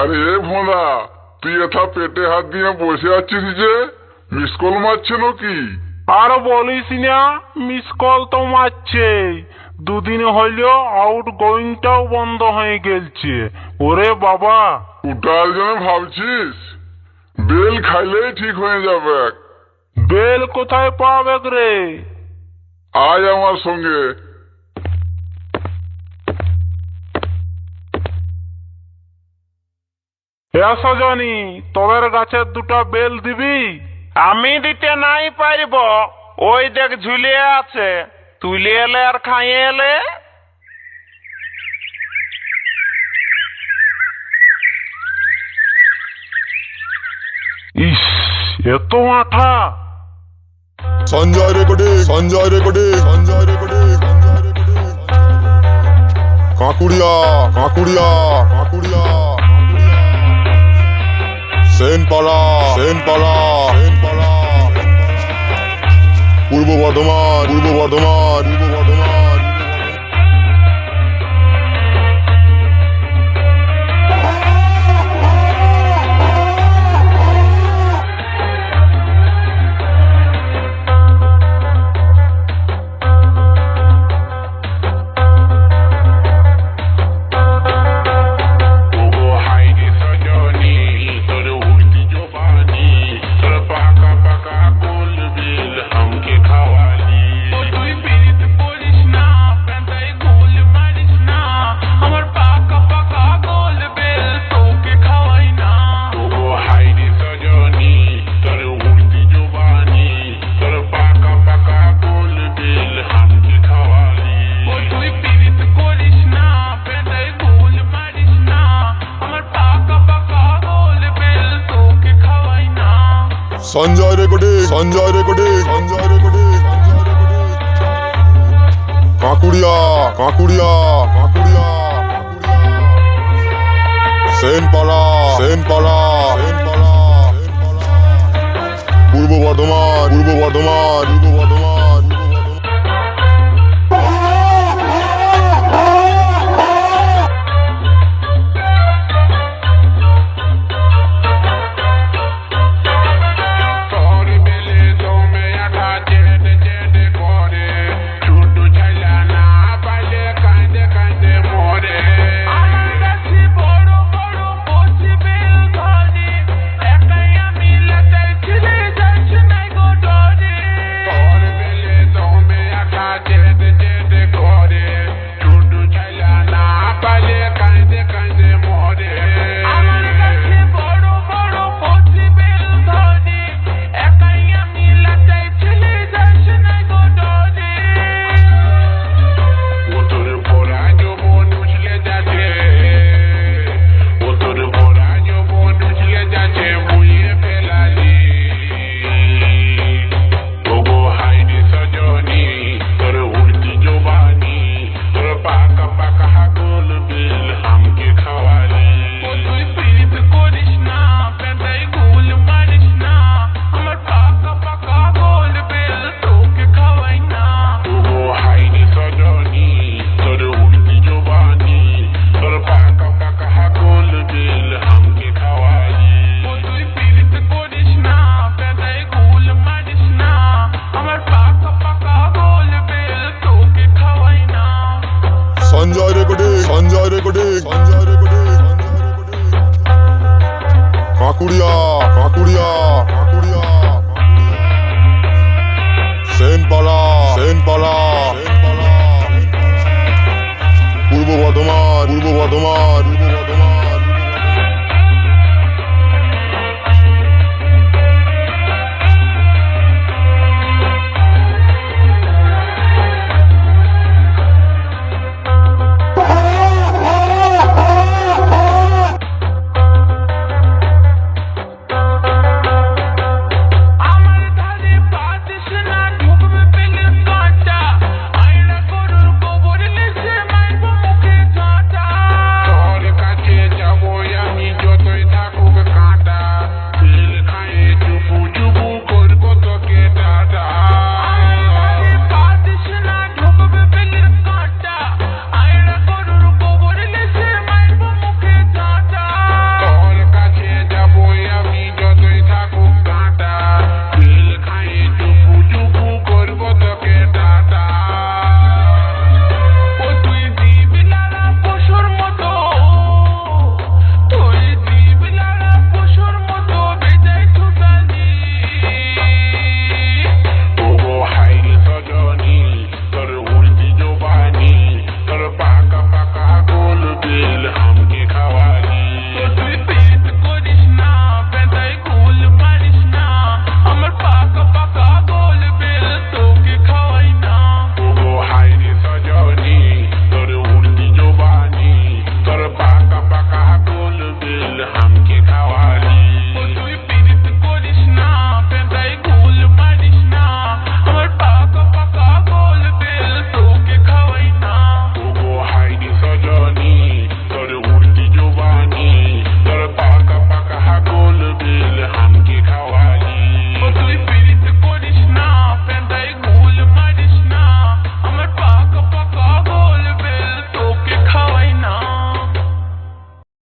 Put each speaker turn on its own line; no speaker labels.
আরে এ ভোঁদা তুই এথা পেটে হাত দিয়ে বসে আছিস যে? মিস কল মারছে নাকি?
আর বলিস না মিস কল তো মারছে। দুদিন হইল আউট গোয়িংটাও বন্ধ হয়ে গেলছে। ওরে বাবা।
ওটার জন্য ভাবছিস। বেল খাইলেই ঠিক হয়ে যাবে।
বেল কোথায় পাবে রে?
আয় আমার সঙ্গে।
সজনি তোদের গাছের দুটো বেল দিবি? আমি দিতে নাই পারব, ওই দেখ ঝুলিয়ে আছে। তুলে এলে আর খাইয়ে এলে? ইস এত আঠা
Sanjay recording Sanjay recording Sanjay recording. কাঁকুড়িয়া কাঁকুড়িয়া কাঁকুড়িয়া। Senpara Senpara Senpara Purba Bardhaman Purba Bardhaman Purba Bardhaman. Sanjay recording Sanjay recording Sanjay recording কাঁকুড়িয়া কাঁকুড়িয়া কাঁকুড়িয়া Senpara Senpara Senpara. Purba Bardhaman Purba Bardhaman Purba Bardhaman. Sanjay recording Sanjay recording Sanjay recording Sanjay recording. কাঁকুড়িয়া কাঁকুড়িয়া সেনপালা সেনপালা Senpara Senpara. Purba Bardhaman Purba Bardhaman.